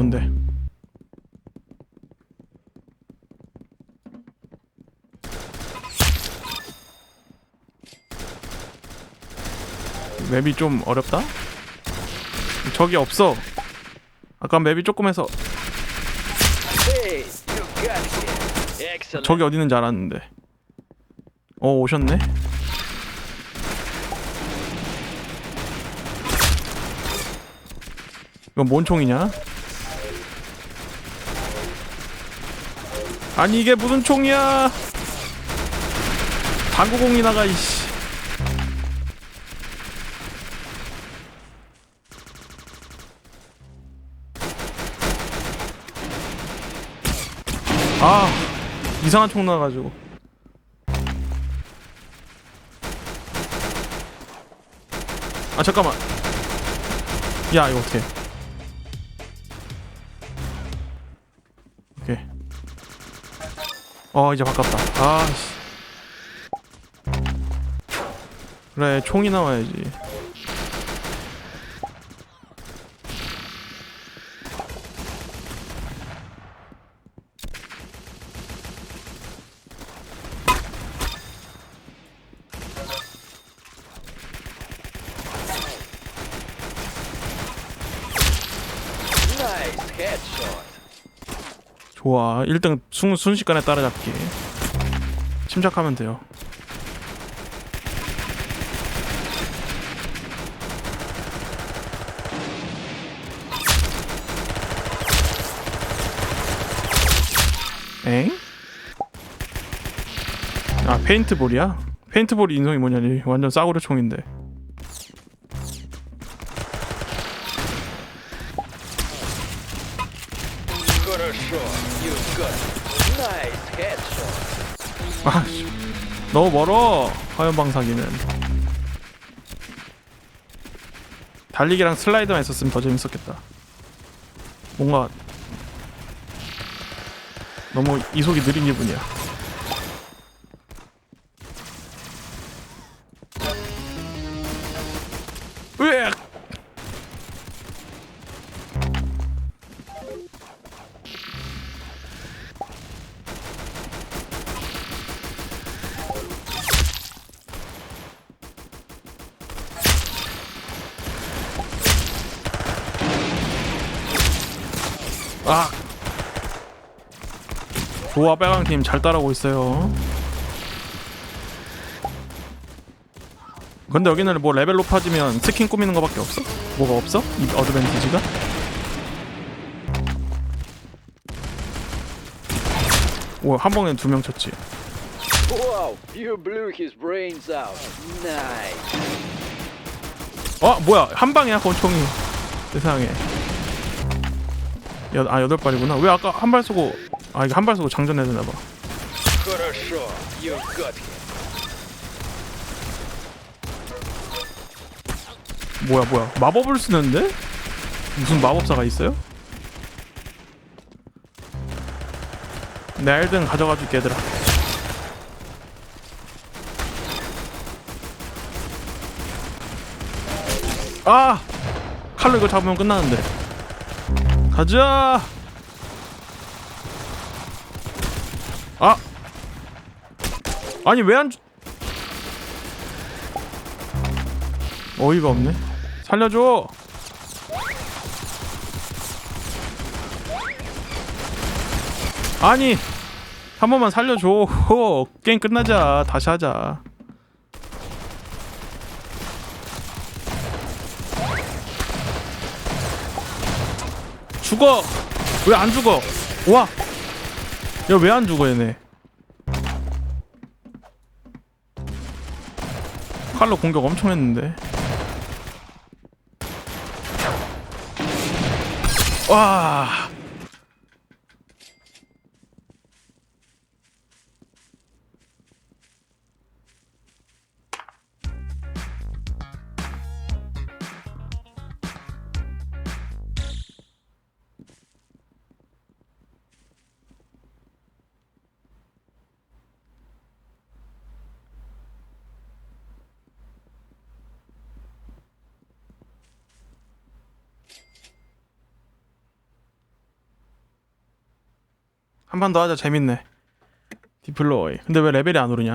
뭔데? 맵이 좀 어렵다? 적이 없어. 아까 맵이 조금 해서. 적이 어디 있는지 알았는데. 어 오셨네. 이건 뭔 총이냐? 아니 이게 무슨 총이야? 방구공이 나가 이씨. 아 이상한 총 나가지고. 아 잠깐만. 야 이거 어떻게? 어 이제 바꿨다. 아씨. 그래 총이 나와야지. Nice headshot. 좋아. 1등 순, 순식간에 따라잡기. 침착하면 돼요. 엥? 아 페인트볼이야? 페인트볼 인성이 뭐냐니? 완전 싸구려 총인데 아 씨. 너무 멀어 화염방사기는. 달리기랑 슬라이드만 있었으면 더 재밌었겠다. 뭔가 너무 이속이 느린 기분이야 아 좋아 빨강팀 잘 따라오고 있어요 근데 여기는 뭐 레벨 높아지면 스킨 꾸미는 거밖에 없어? 뭐가 없어? 이 어드밴티지가? 오한 방에 두 명 쳤지. 어 뭐야 한 방이야 권총이 세상에 여, 아 여덟 발이구나 왜 아까 한 발 쏘고 아 이거 한 발 쏘고 장전해야 되나봐 Хорошо. You got him. 뭐야 뭐야 마법을 쓰는데? 무슨 마법사가 있어요? 내 1등 가져가 줄게 얘들아 아! 칼로 이거 잡으면 끝나는데 가자. 아! 아니 왜안 주... 어이가 없네. 살려줘. 아니 한 번만 살려줘. 호, 게임 끝나자. 다시 하자 죽어. 왜 안 죽어? 와. 야 왜 안 죽어 얘네? 칼로 공격 엄청 했는데. 와 한 판 더 하자. 재밌네. 디플로이. 근데 왜 레벨이 안 오르냐